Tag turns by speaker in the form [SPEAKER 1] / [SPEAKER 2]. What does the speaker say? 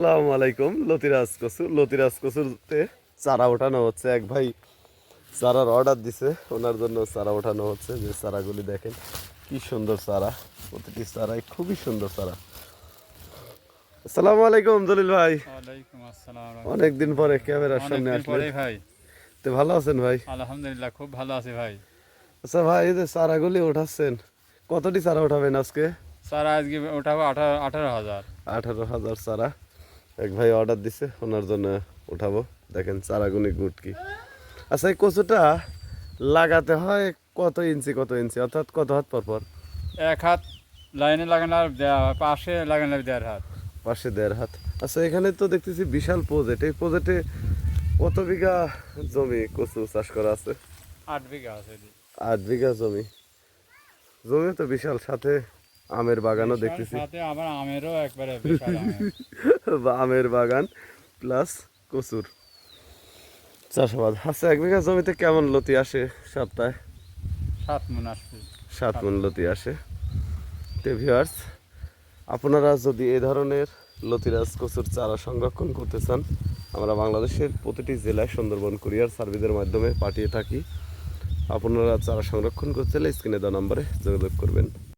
[SPEAKER 1] আসসালামু আলাইকুম লতিরাজ কচু লতিরাজ কচুরতে চারা ওঠানো হচ্ছে। এক ভাই চারার অর্ডার দিছে ওনার জন্য চারা ওঠানো হচ্ছে। যে চারাগুলি দেখেন কি সুন্দর চারা। প্রতিটি চারাই খুবই সুন্দর চারা। আসসালামু আলাইকুম ভাই। অনেকদিন পরে ক্যামেরার সামনে আসলেন।
[SPEAKER 2] ভাই।
[SPEAKER 1] তো ভালো আছেন ভাই?
[SPEAKER 2] আলহামদুলিল্লাহ খুব ভালো আছে ভাই।
[SPEAKER 1] আচ্ছা ভাই এই যে চারাগুলি ওঠাচ্ছেন কতটি চারা ওঠাবেন আজকে?
[SPEAKER 2] স্যার আজকে ওঠাবো আঠারো হাজার।
[SPEAKER 1] আঠারো হাজার চারা। এক ভাই অর্ডার দিছে ওনার জন্য উঠাবো। দেখেন চারাগুনি গুড কি আচ্ছা এই কচুটা লাগাতে হয় কত ইঞ্চি কত ইঞ্চি? অর্থাৎ কত হাত পর পর?
[SPEAKER 2] এক হাত লাইনে লাগানো আর পাশে লাগানো দেড় হাত।
[SPEAKER 1] পাশে দেড় হাত। আচ্ছা এখানে তো দেখতেছি বিশাল প্রজেক্ট এই প্রজেক্টে কত বিঘা জমি কচু চাষ করা আছে?
[SPEAKER 2] আট বিঘা আছে
[SPEAKER 1] আট বিঘা জমি। জমি তো বিশাল সাথে আমের বাগানও দেখতেছি।
[SPEAKER 2] সাথে আবার আমেরও একবারে বিশাল আমের।
[SPEAKER 1] বা আমের বাগান প্লাস কচুর। চাষাবাদ। আচ্ছা এক বিঘা জমিতে কেমন লতি আসে সপ্তাহে?
[SPEAKER 2] সাত মন আসবে।
[SPEAKER 1] সাত মন লতি আসে। তো ভিউয়ার্স আপনারা যদি এই ধরনের লতিরাজ কচুর চারা সংরক্ষণ করতে চান আমরা বাংলাদেশের প্রতিটি জেলায় সুন্দরবন কুরিয়ার সার্ভিসের মাধ্যমে পাঠিয়ে থাকি। আপনারা চারা সংরক্ষণ করতে হলে স্ক্রিনে দেওয়া নম্বরে যোগাযোগ করবেন।